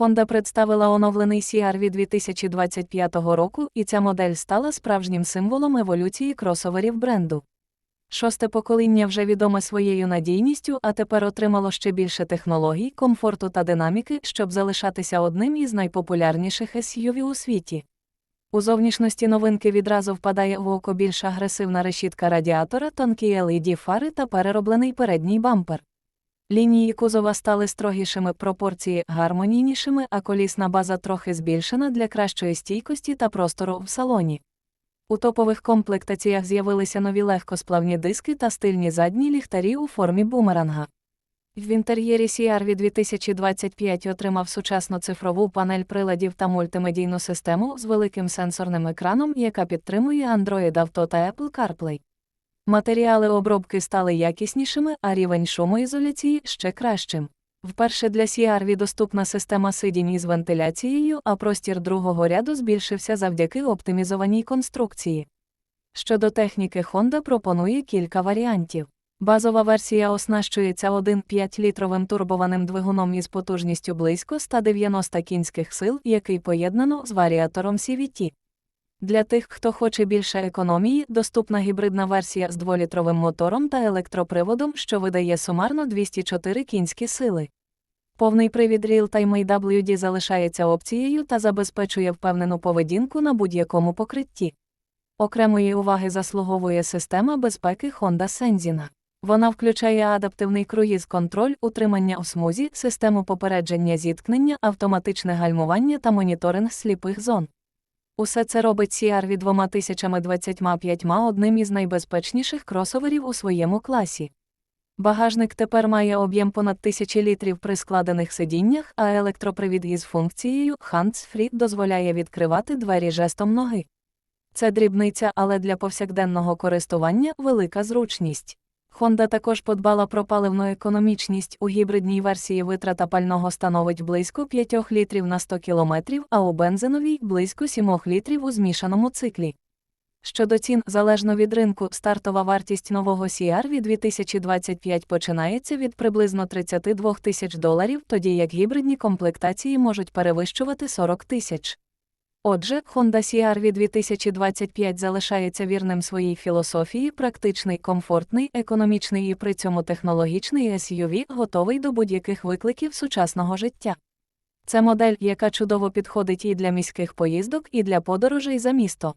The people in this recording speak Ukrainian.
Honda представила оновлений CR-V 2025 року, і ця модель стала справжнім символом еволюції кросоверів бренду. Шосте покоління вже відоме своєю надійністю, а тепер отримало ще більше технологій, комфорту та динаміки, щоб залишатися одним із найпопулярніших SUV у світі. У зовнішності новинки відразу впадає в око більш агресивна решітка радіатора, тонкі LED фари та перероблений передній бампер. Лінії кузова стали строгішими, пропорції гармонійнішими, а колісна база трохи збільшена для кращої стійкості та простору в салоні. У топових комплектаціях з'явилися нові легкосплавні диски та стильні задні ліхтарі у формі бумеранга. В інтер'єрі CR-V 2025 отримав сучасну цифрову панель приладів та мультимедійну систему з великим сенсорним екраном, яка підтримує Android Auto та Apple CarPlay. Матеріали обробки стали якіснішими, а рівень шумоізоляції ще кращим. Вперше для CR-V доступна система сидінь із вентиляцією, а простір другого ряду збільшився завдяки оптимізованій конструкції. Щодо техніки Honda пропонує кілька варіантів. Базова версія оснащується 1,5-літровим турбованим двигуном із потужністю близько 190 кінських сил, який поєднано з варіатором CVT. Для тих, хто хоче більше економії, доступна гібридна версія з дволітровим мотором та електроприводом, що видає сумарно 204 кінські сили. Повний привід Real-Time AWD залишається опцією та забезпечує впевнену поведінку на будь-якому покритті. Окремої уваги заслуговує система безпеки Honda Sensing. Вона включає адаптивний круїз-контроль, утримання у смузі, систему попередження зіткнення, автоматичне гальмування та моніторинг сліпих зон. Усе це робить CR-V 2025 одним із найбезпечніших кросоверів у своєму класі. Багажник тепер має об'єм понад 1000 літрів при складених сидіннях, а електропривід із функцією Hands-Free дозволяє відкривати двері жестом ноги. Це дрібниця, але для повсякденного користування велика зручність. Honda також подбала про паливну економічність. У гібридній версії витрата пального становить близько 5 літрів на 100 км, а у бензиновій близько 7 літрів у змішаному циклі. Щодо цін, залежно від ринку, стартова вартість нового CR-V 2025 починається від приблизно 32 тисяч доларів, тоді як гібридні комплектації можуть перевищувати 40 тисяч. Отже, Honda CR-V 2025 залишається вірним своїй філософії, практичний, комфортний, економічний і при цьому технологічний SUV, готовий до будь-яких викликів сучасного життя. Це модель, яка чудово підходить і для міських поїздок, і для подорожей за місто.